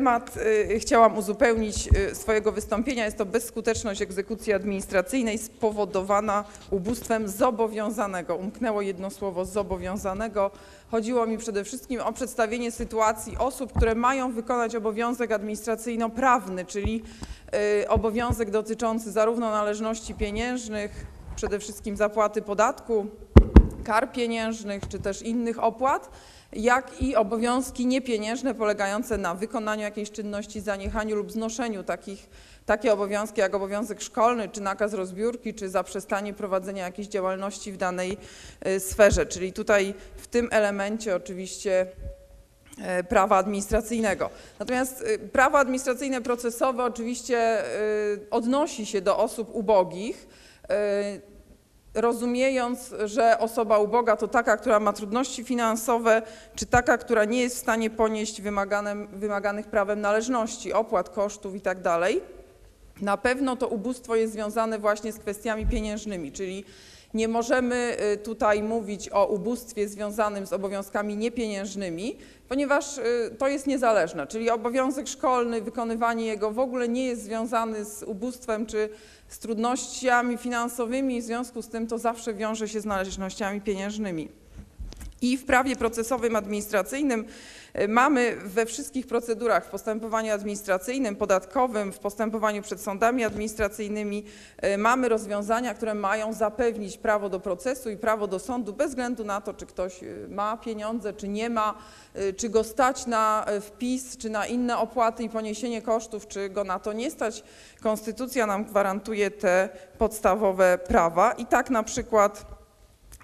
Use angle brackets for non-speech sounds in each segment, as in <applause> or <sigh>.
temat y, chciałam uzupełnić y, swojego wystąpienia. Jest to bezskuteczność egzekucji administracyjnej spowodowana ubóstwem zobowiązanego. Umknęło jedno słowo zobowiązanego. Chodziło mi przede wszystkim o przedstawienie sytuacji osób, które mają wykonać obowiązek administracyjno-prawny, czyli y, obowiązek dotyczący zarówno należności pieniężnych, przede wszystkim zapłaty podatku, kar pieniężnych czy też innych opłat, jak i obowiązki niepieniężne polegające na wykonaniu jakiejś czynności, zaniechaniu lub znoszeniu takich, takie obowiązki jak obowiązek szkolny, czy nakaz rozbiórki, czy zaprzestanie prowadzenia jakiejś działalności w danej y, sferze. Czyli tutaj w tym elemencie oczywiście e, prawa administracyjnego. Natomiast y, prawo administracyjne procesowe oczywiście y, odnosi się do osób ubogich, y, rozumiejąc, że osoba uboga to taka, która ma trudności finansowe, czy taka, która nie jest w stanie ponieść wymaganych prawem należności, opłat, kosztów itd. Na pewno to ubóstwo jest związane właśnie z kwestiami pieniężnymi, czyli nie możemy y, tutaj mówić o ubóstwie związanym z obowiązkami niepieniężnymi, ponieważ y, to jest niezależne, czyli obowiązek szkolny, wykonywanie jego w ogóle nie jest związany z ubóstwem czy z trudnościami finansowymi, w związku z tym to zawsze wiąże się z należnościami pieniężnymi. I w prawie procesowym administracyjnym y, mamy we wszystkich procedurach, w postępowaniu administracyjnym, podatkowym, w postępowaniu przed sądami administracyjnymi, y, mamy rozwiązania, które mają zapewnić prawo do procesu i prawo do sądu bez względu na to, czy ktoś y, ma pieniądze, czy nie ma, czy go stać na wpis, czy na inne opłaty i poniesienie kosztów, czy go na to nie stać. Konstytucja nam gwarantuje te podstawowe prawa i tak na przykład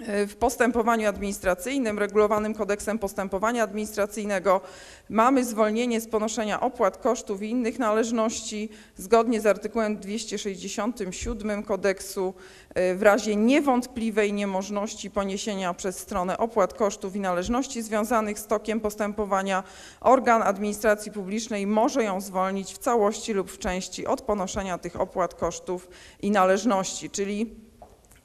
w postępowaniu administracyjnym regulowanym kodeksem postępowania administracyjnego mamy zwolnienie z ponoszenia opłat, kosztów i innych należności zgodnie z artykułem 267 kodeksu w razie niewątpliwej niemożności poniesienia przez stronę opłat, kosztów i należności związanych z tokiem postępowania. Organ administracji publicznej może ją zwolnić w całości lub w części od ponoszenia tych opłat, kosztów i należności, czyli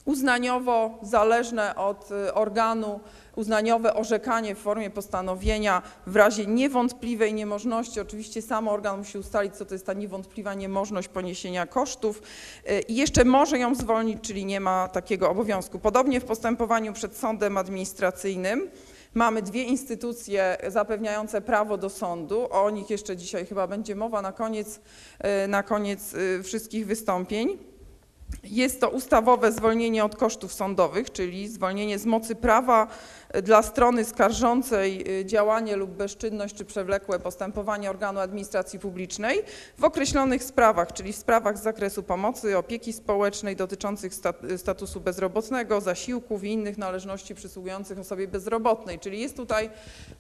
uznaniowo zależne od y, organu, uznaniowe orzekanie w formie postanowienia w razie niewątpliwej niemożności. Oczywiście sam organ musi ustalić, co to jest ta niewątpliwa niemożność poniesienia kosztów y, i jeszcze może ją zwolnić, czyli nie ma takiego obowiązku. Podobnie w postępowaniu przed sądem administracyjnym mamy dwie instytucje zapewniające prawo do sądu. O nich jeszcze dzisiaj chyba będzie mowa na koniec, y, na koniec wszystkich wystąpień. Jest to ustawowe zwolnienie od kosztów sądowych, czyli zwolnienie z mocy prawa dla strony skarżącej y, działanie lub bezczynność czy przewlekłe postępowanie organu administracji publicznej w określonych sprawach, czyli w sprawach z zakresu pomocy, opieki społecznej dotyczących statusu bezrobotnego, zasiłków i innych należności przysługujących osobie bezrobotnej. Czyli jest tutaj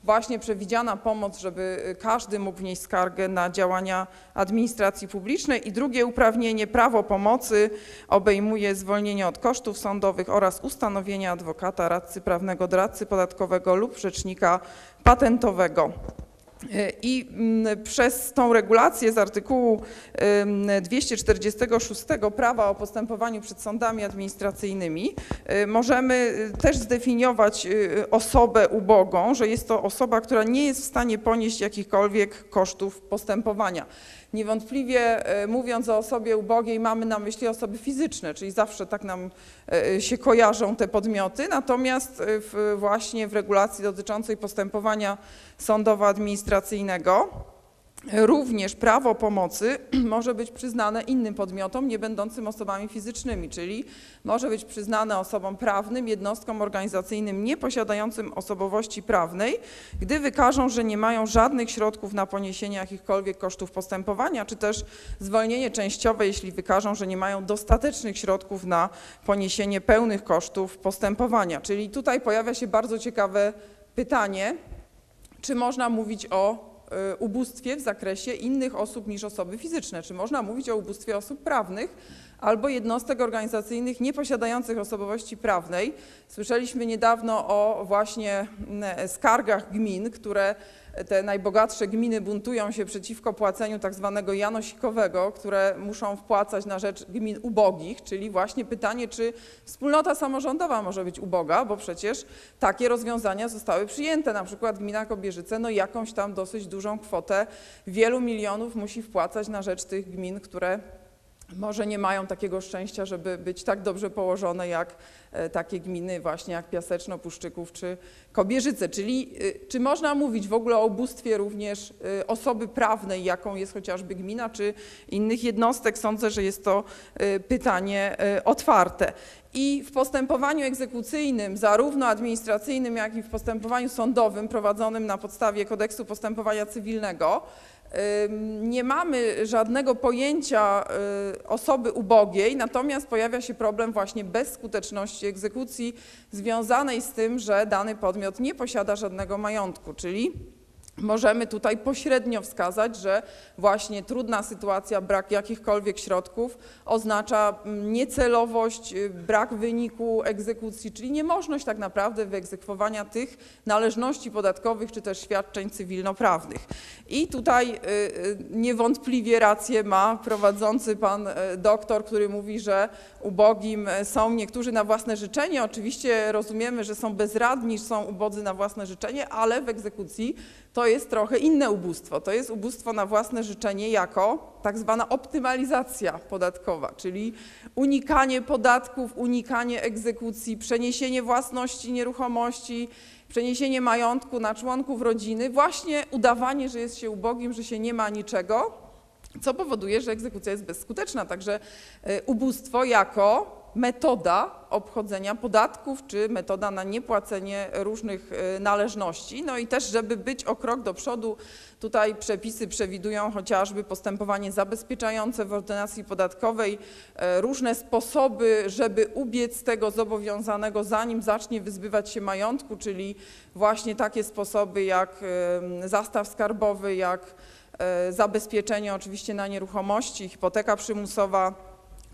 właśnie przewidziana pomoc, żeby y, każdy mógł wnieść skargę na działania administracji publicznej. I drugie uprawnienie, prawo pomocy obejmuje zwolnienie od kosztów sądowych oraz ustanowienie adwokata, radcy prawnego, doradcy podatkowego lub rzecznika patentowego. I mm, przez tą regulację z artykułu 246 prawa o postępowaniu przed sądami administracyjnymi y, możemy y, też zdefiniować y, osobę ubogą, że jest to osoba, która nie jest w stanie ponieść jakichkolwiek kosztów postępowania. Niewątpliwie e, mówiąc o osobie ubogiej mamy na myśli osoby fizyczne, czyli zawsze tak nam e, się kojarzą te podmioty, natomiast e, w, właśnie w regulacji dotyczącej postępowania sądowo-administracyjnego Również prawo pomocy <clears throat> może być przyznane innym podmiotom, nie będącym osobami fizycznymi, czyli może być przyznane osobom prawnym, jednostkom organizacyjnym nieposiadającym osobowości prawnej, gdy wykażą, że nie mają żadnych środków na poniesienie jakichkolwiek kosztów postępowania, czy też zwolnienie częściowe, jeśli wykażą, że nie mają dostatecznych środków na poniesienie pełnych kosztów postępowania. Czyli tutaj pojawia się bardzo ciekawe pytanie, czy można mówić o ubóstwie w zakresie innych osób niż osoby fizyczne. Czy można mówić o ubóstwie osób prawnych, albo jednostek organizacyjnych nieposiadających osobowości prawnej. Słyszeliśmy niedawno o właśnie mm, skargach gmin, które te najbogatsze gminy buntują się przeciwko płaceniu tak zwanego janosikowego, które muszą wpłacać na rzecz gmin ubogich, czyli właśnie pytanie, czy wspólnota samorządowa może być uboga, bo przecież takie rozwiązania zostały przyjęte. Na przykład gmina Kobierzyce no jakąś tam dosyć dużą kwotę wielu milionów musi wpłacać na rzecz tych gmin, które może nie mają takiego szczęścia, żeby być tak dobrze położone jak e, takie gminy właśnie jak Piaseczno, Puszczyków czy Kobierzyce. Czyli e, czy można mówić w ogóle o ubóstwie również e, osoby prawnej, jaką jest chociażby gmina czy innych jednostek? Sądzę, że jest to pytanie otwarte. I w postępowaniu egzekucyjnym, zarówno administracyjnym, jak i w postępowaniu sądowym prowadzonym na podstawie kodeksu postępowania cywilnego, nie mamy żadnego pojęcia y, osoby ubogiej, natomiast pojawia się problem właśnie bezskuteczności egzekucji związanej z tym, że dany podmiot nie posiada żadnego majątku, czyli możemy tutaj pośrednio wskazać, że właśnie trudna sytuacja, brak jakichkolwiek środków oznacza mm, niecelowość, y, brak wyniku egzekucji, czyli niemożność tak naprawdę wyegzekwowania tych należności podatkowych czy też świadczeń cywilnoprawnych. I tutaj y, y, niewątpliwie rację ma prowadzący pan doktor, który mówi, że ubogim są niektórzy na własne życzenie. Oczywiście rozumiemy, że są bezradni, są ubodzy na własne życzenie, ale w egzekucji to jest trochę inne ubóstwo. To jest ubóstwo na własne życzenie jako tak zwana optymalizacja podatkowa, czyli unikanie podatków, unikanie egzekucji, przeniesienie własności nieruchomości, przeniesienie majątku na członków rodziny, właśnie udawanie, że jest się ubogim, że się nie ma niczego, co powoduje, że egzekucja jest bezskuteczna. Także y, ubóstwo jako metoda obchodzenia podatków, czy metoda na niepłacenie różnych y, należności. No i też, żeby być o krok do przodu, tutaj przepisy przewidują chociażby postępowanie zabezpieczające w ordynacji podatkowej, y, różne sposoby, żeby ubiec tego zobowiązanego, zanim zacznie wyzbywać się majątku, czyli właśnie takie sposoby jak y, zastaw skarbowy, jak zabezpieczenie oczywiście na nieruchomości, hipoteka przymusowa,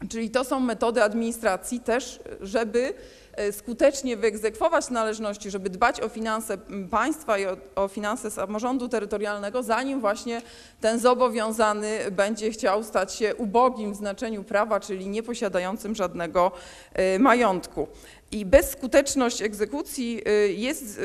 Czyli to są metody administracji też, żeby e, skutecznie wyegzekwować należności, żeby dbać o finanse państwa i o, o, finanse samorządu terytorialnego, zanim właśnie ten zobowiązany będzie chciał stać się ubogim w znaczeniu prawa, czyli nieposiadającym żadnego e, majątku. I bezskuteczność egzekucji e, jest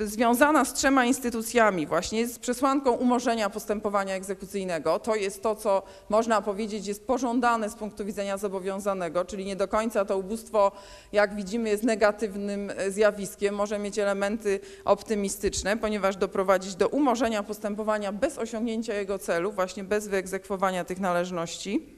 związana z trzema instytucjami, właśnie z przesłanką umorzenia postępowania egzekucyjnego. To jest to, co można powiedzieć jest pożądane z punktu widzenia zobowiązanego, czyli nie do końca to ubóstwo, jak widzimy, jest negatywnym e, zjawiskiem, może mieć elementy optymistyczne, ponieważ doprowadzić do umorzenia postępowania bez osiągnięcia jego celu, właśnie bez wyegzekwowania tych należności.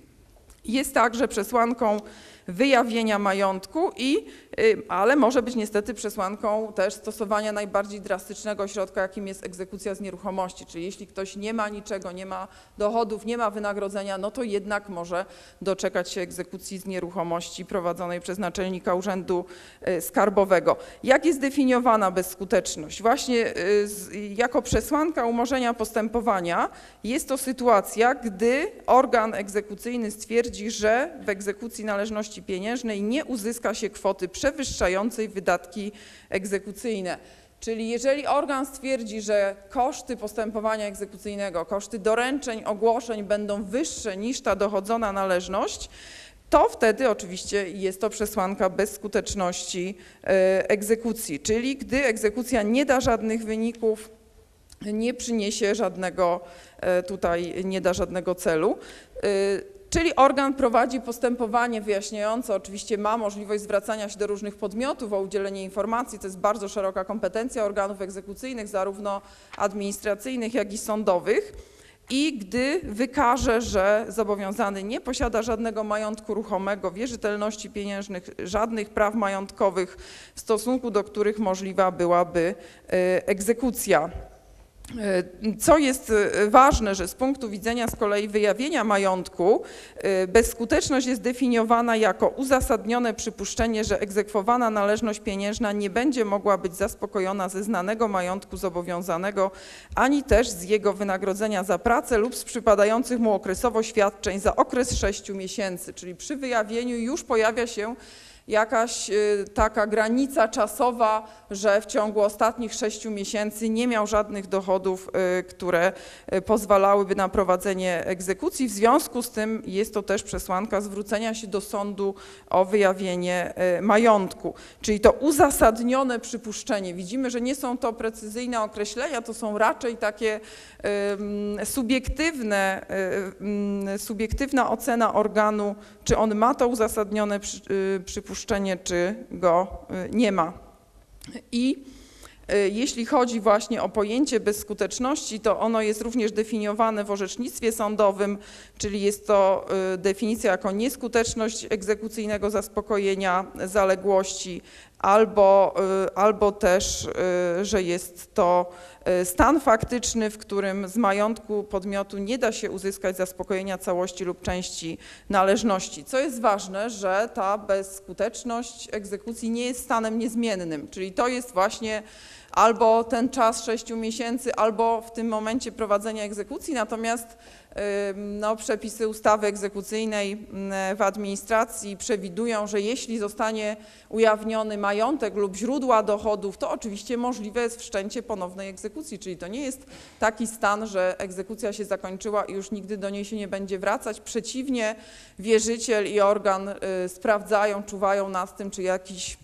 Jest także przesłanką wyjawienia majątku, i, y, ale może być niestety przesłanką też stosowania najbardziej drastycznego środka, jakim jest egzekucja z nieruchomości. Czyli jeśli ktoś nie ma niczego, nie ma dochodów, nie ma wynagrodzenia, no to jednak może doczekać się egzekucji z nieruchomości prowadzonej przez naczelnika Urzędu y, Skarbowego. Jak jest definiowana bezskuteczność? Właśnie y, jako przesłanka umorzenia postępowania jest to sytuacja, gdy organ egzekucyjny stwierdzi, że w egzekucji należności pieniężnej nie uzyska się kwoty przewyższającej wydatki egzekucyjne. Czyli jeżeli organ stwierdzi, że koszty postępowania egzekucyjnego, koszty doręczeń, ogłoszeń będą wyższe niż ta dochodzona należność, to wtedy oczywiście jest to przesłanka bezskuteczności e, egzekucji, czyli gdy egzekucja nie da żadnych wyników, nie przyniesie żadnego, e, tutaj nie da żadnego celu. Czyli organ prowadzi postępowanie wyjaśniające, oczywiście ma możliwość zwracania się do różnych podmiotów o udzielenie informacji, to jest bardzo szeroka kompetencja organów egzekucyjnych, zarówno administracyjnych, jak i sądowych. I gdy wykaże, że zobowiązany nie posiada żadnego majątku ruchomego, wierzytelności pieniężnych, żadnych praw majątkowych, w stosunku do których możliwa byłaby e, egzekucja. Co jest e, ważne, że z punktu widzenia z kolei wyjawienia majątku, e, bezskuteczność jest definiowana jako uzasadnione przypuszczenie, że egzekwowana należność pieniężna nie będzie mogła być zaspokojona ze znanego majątku zobowiązanego, ani też z jego wynagrodzenia za pracę lub z przypadających mu okresowo świadczeń za okres 6 miesięcy. Czyli przy wyjawieniu już pojawia się jakaś y, taka granica czasowa, że w ciągu ostatnich sześciu miesięcy nie miał żadnych dochodów, y, które y, pozwalałyby na prowadzenie egzekucji. W związku z tym jest to też przesłanka zwrócenia się do sądu o wyjawienie majątku. Czyli to uzasadnione przypuszczenie. Widzimy, że nie są to precyzyjne określenia, to są raczej takie subiektywne, subiektywna ocena organu, czy on ma to uzasadnione przypuszczenie, przypuszczenie, czy go y, nie ma. I y, jeśli chodzi właśnie o pojęcie bezskuteczności, to ono jest również definiowane w orzecznictwie sądowym, czyli jest to y, definicja jako nieskuteczność egzekucyjnego zaspokojenia zaległości, albo, albo też, że jest to stan faktyczny, w którym z majątku podmiotu nie da się uzyskać zaspokojenia całości lub części należności. Co jest ważne, że ta bezskuteczność egzekucji nie jest stanem niezmiennym, czyli to jest właśnie albo ten czas sześciu miesięcy, albo w tym momencie prowadzenia egzekucji, natomiast no, przepisy ustawy egzekucyjnej w administracji przewidują, że jeśli zostanie ujawniony majątek lub źródła dochodów, to oczywiście możliwe jest wszczęcie ponownej egzekucji, czyli to nie jest taki stan, że egzekucja się zakończyła i już nigdy do niej się nie będzie wracać. Przeciwnie, wierzyciel i organ y, sprawdzają, czuwają nad tym, czy jakiś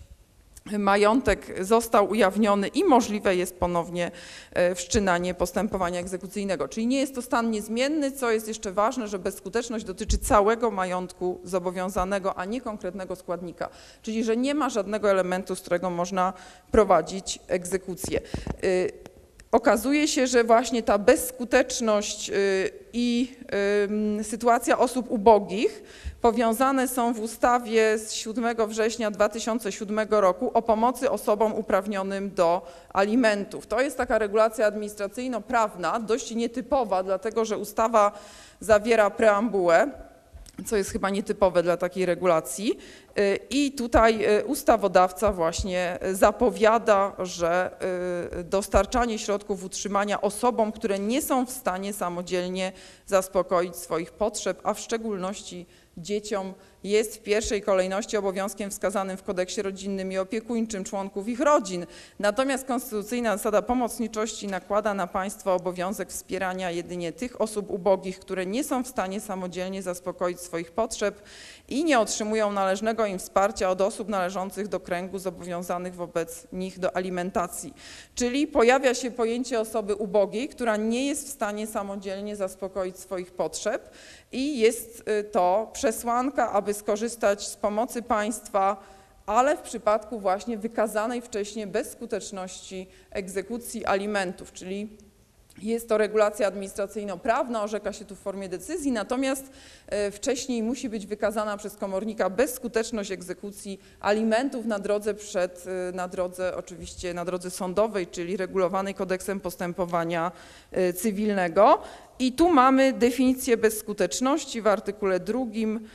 majątek został ujawniony i możliwe jest ponownie e, wszczynanie postępowania egzekucyjnego. Czyli nie jest to stan niezmienny, co jest jeszcze ważne, że bezskuteczność dotyczy całego majątku zobowiązanego, a nie konkretnego składnika. Czyli, że nie ma żadnego elementu, z którego można prowadzić egzekucję. Okazuje się, że właśnie ta bezskuteczność y, i sytuacja osób ubogich powiązane są w ustawie z 7 września 2007 roku o pomocy osobom uprawnionym do alimentów. To jest taka regulacja administracyjno-prawna, dość nietypowa, dlatego że ustawa zawiera preambułę, co jest chyba nietypowe dla takiej regulacji. Y, I tutaj y, ustawodawca właśnie zapowiada, że y, dostarczanie środków utrzymania osobom, które nie są w stanie samodzielnie zaspokoić swoich potrzeb, a w szczególności dzieciom jest w pierwszej kolejności obowiązkiem wskazanym w kodeksie rodzinnym i opiekuńczym członków ich rodzin. Natomiast konstytucyjna zasada pomocniczości nakłada na państwo obowiązek wspierania jedynie tych osób ubogich, które nie są w stanie samodzielnie zaspokoić swoich potrzeb i nie otrzymują należnego im wsparcia od osób należących do kręgu zobowiązanych wobec nich do alimentacji. Czyli pojawia się pojęcie osoby ubogiej, która nie jest w stanie samodzielnie zaspokoić swoich potrzeb i jest y, to przesłanka, aby skorzystać z pomocy państwa, ale w przypadku właśnie wykazanej wcześniej bezskuteczności egzekucji alimentów, czyli jest to regulacja administracyjno-prawna, orzeka się tu w formie decyzji, natomiast e, wcześniej musi być wykazana przez komornika bezskuteczność egzekucji alimentów na drodze przed, e, na drodze oczywiście na drodze sądowej, czyli regulowanej kodeksem postępowania e, cywilnego. I tu mamy definicję bezskuteczności w artykule drugim,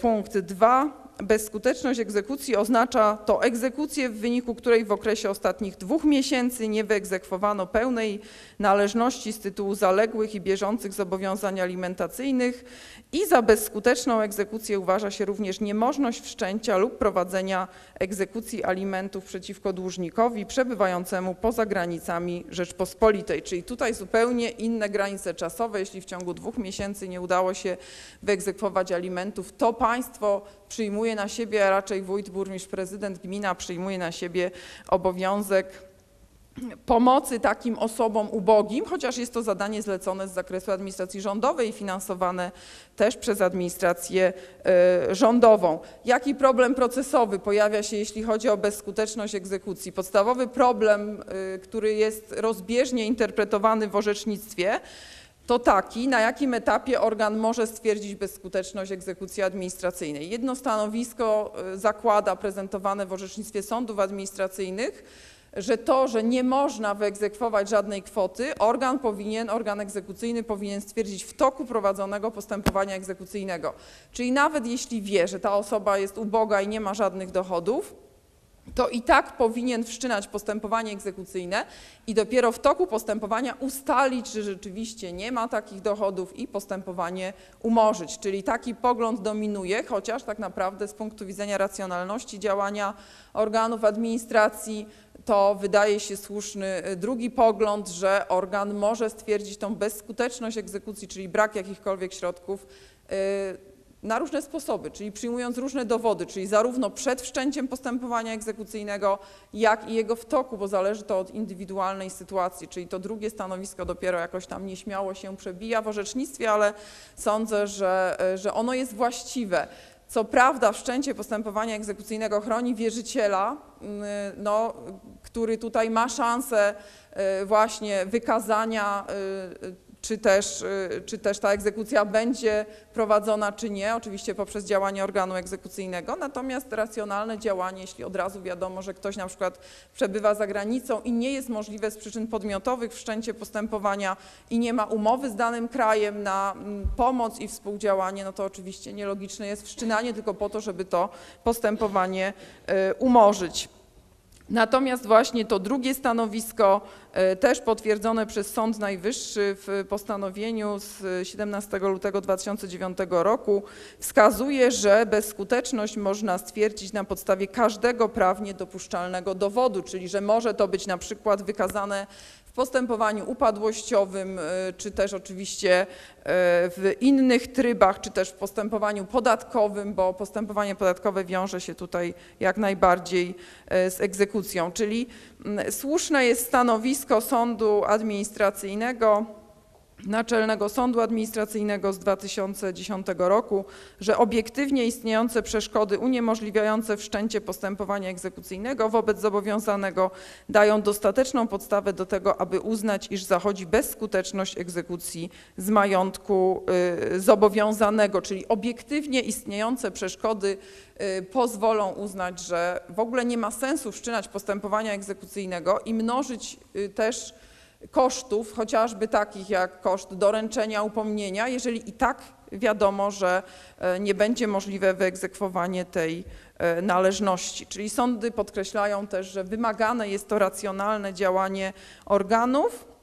punkt 2 bezskuteczność egzekucji oznacza to egzekucję, w wyniku której w okresie ostatnich dwóch miesięcy nie wyegzekwowano pełnej należności z tytułu zaległych i bieżących zobowiązań alimentacyjnych i za bezskuteczną egzekucję uważa się również niemożność wszczęcia lub prowadzenia egzekucji alimentów przeciwko dłużnikowi przebywającemu poza granicami Rzeczpospolitej. Czyli tutaj zupełnie inne granice czasowe. Jeśli w ciągu dwóch miesięcy nie udało się wyegzekwować alimentów, to państwo przyjmuje na siebie, a raczej wójt, burmistrz, prezydent, gmina przyjmuje na siebie obowiązek pomocy takim osobom ubogim, chociaż jest to zadanie zlecone z zakresu administracji rządowej i finansowane też przez administrację e, rządową. Jaki problem procesowy pojawia się, jeśli chodzi o bezskuteczność egzekucji? Podstawowy problem, e, który jest rozbieżnie interpretowany w orzecznictwie, to taki, na jakim etapie organ może stwierdzić bezskuteczność egzekucji administracyjnej. Jedno stanowisko y, zakłada prezentowane w orzecznictwie sądów administracyjnych, że to, że nie można wyegzekwować żadnej kwoty, organ powinien, organ egzekucyjny powinien stwierdzić w toku prowadzonego postępowania egzekucyjnego. Czyli nawet jeśli wie, że ta osoba jest uboga i nie ma żadnych dochodów, to i tak powinien wszczynać postępowanie egzekucyjne i dopiero w toku postępowania ustalić, czy rzeczywiście nie ma takich dochodów i postępowanie umorzyć. Czyli taki pogląd dominuje, chociaż tak naprawdę z punktu widzenia racjonalności działania organów administracji to wydaje się słuszny y, drugi pogląd, że organ może stwierdzić tą bezskuteczność egzekucji, czyli brak jakichkolwiek środków y, na różne sposoby, czyli przyjmując różne dowody, czyli zarówno przed wszczęciem postępowania egzekucyjnego, jak i jego w toku, bo zależy to od indywidualnej sytuacji, czyli to drugie stanowisko dopiero jakoś tam nieśmiało się przebija w orzecznictwie, ale sądzę, że, że ono jest właściwe. Co prawda wszczęcie postępowania egzekucyjnego chroni wierzyciela, no, który tutaj ma szansę y, właśnie wykazania y, czy też, y, czy też ta egzekucja będzie prowadzona, czy nie, oczywiście poprzez działanie organu egzekucyjnego. Natomiast racjonalne działanie, jeśli od razu wiadomo, że ktoś na przykład przebywa za granicą i nie jest możliwe z przyczyn podmiotowych wszczęcie postępowania i nie ma umowy z danym krajem na mm, pomoc i współdziałanie, no to oczywiście nielogiczne jest wszczynanie tylko po to, żeby to postępowanie y, umorzyć. Natomiast właśnie to drugie stanowisko, e, też potwierdzone przez Sąd Najwyższy w postanowieniu z 17 lutego 2009 roku, wskazuje, że bezskuteczność można stwierdzić na podstawie każdego prawnie dopuszczalnego dowodu, czyli że może to być na przykład wykazane postępowaniu upadłościowym, y, czy też oczywiście y, w innych trybach, czy też w postępowaniu podatkowym, bo postępowanie podatkowe wiąże się tutaj jak najbardziej y, z egzekucją. Czyli mm, słuszne jest stanowisko sądu administracyjnego, Naczelnego Sądu Administracyjnego z 2010 roku, że obiektywnie istniejące przeszkody uniemożliwiające wszczęcie postępowania egzekucyjnego wobec zobowiązanego dają dostateczną podstawę do tego, aby uznać, iż zachodzi bezskuteczność egzekucji z majątku y, zobowiązanego, czyli obiektywnie istniejące przeszkody y, pozwolą uznać, że w ogóle nie ma sensu wszczynać postępowania egzekucyjnego i mnożyć y, też kosztów, chociażby takich jak koszt doręczenia upomnienia, jeżeli i tak wiadomo, że e, nie będzie możliwe wyegzekwowanie tej e, należności. Czyli sądy podkreślają też, że wymagane jest to racjonalne działanie organów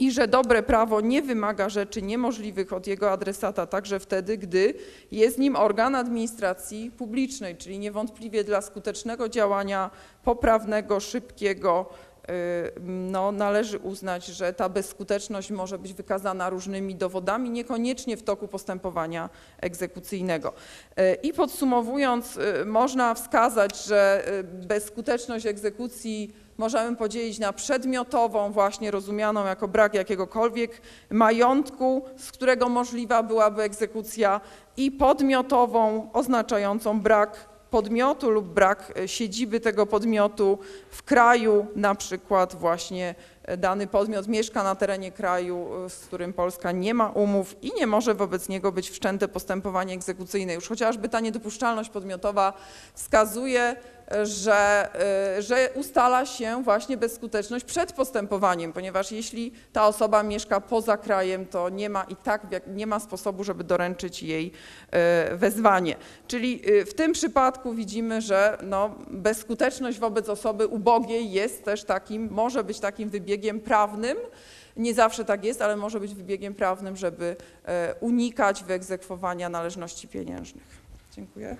i że dobre prawo nie wymaga rzeczy niemożliwych od jego adresata, także wtedy, gdy jest nim organ administracji publicznej, czyli niewątpliwie dla skutecznego działania poprawnego, szybkiego, no, należy uznać, że ta bezskuteczność może być wykazana różnymi dowodami, niekoniecznie w toku postępowania egzekucyjnego. Y, I podsumowując, y, można wskazać, że bezskuteczność egzekucji możemy podzielić na przedmiotową, właśnie rozumianą jako brak jakiegokolwiek majątku, z którego możliwa byłaby egzekucja, i podmiotową, oznaczającą brak podmiotu lub brak e, siedziby tego podmiotu w kraju, na przykład właśnie e, dany podmiot mieszka na terenie kraju, e, z którym Polska nie ma umów i nie może wobec niego być wszczęte postępowanie egzekucyjne. Już chociażby ta niedopuszczalność podmiotowa wskazuje, że, y, że ustala się właśnie bezskuteczność przed postępowaniem, ponieważ jeśli ta osoba mieszka poza krajem, to nie ma i tak nie ma sposobu, żeby doręczyć jej y, wezwanie. Czyli y, w tym przypadku widzimy, że no, bezskuteczność wobec osoby ubogiej jest też takim, może być takim wybiegiem prawnym, nie zawsze tak jest, ale może być wybiegiem prawnym, żeby unikać wyegzekwowania należności pieniężnych. Dziękuję.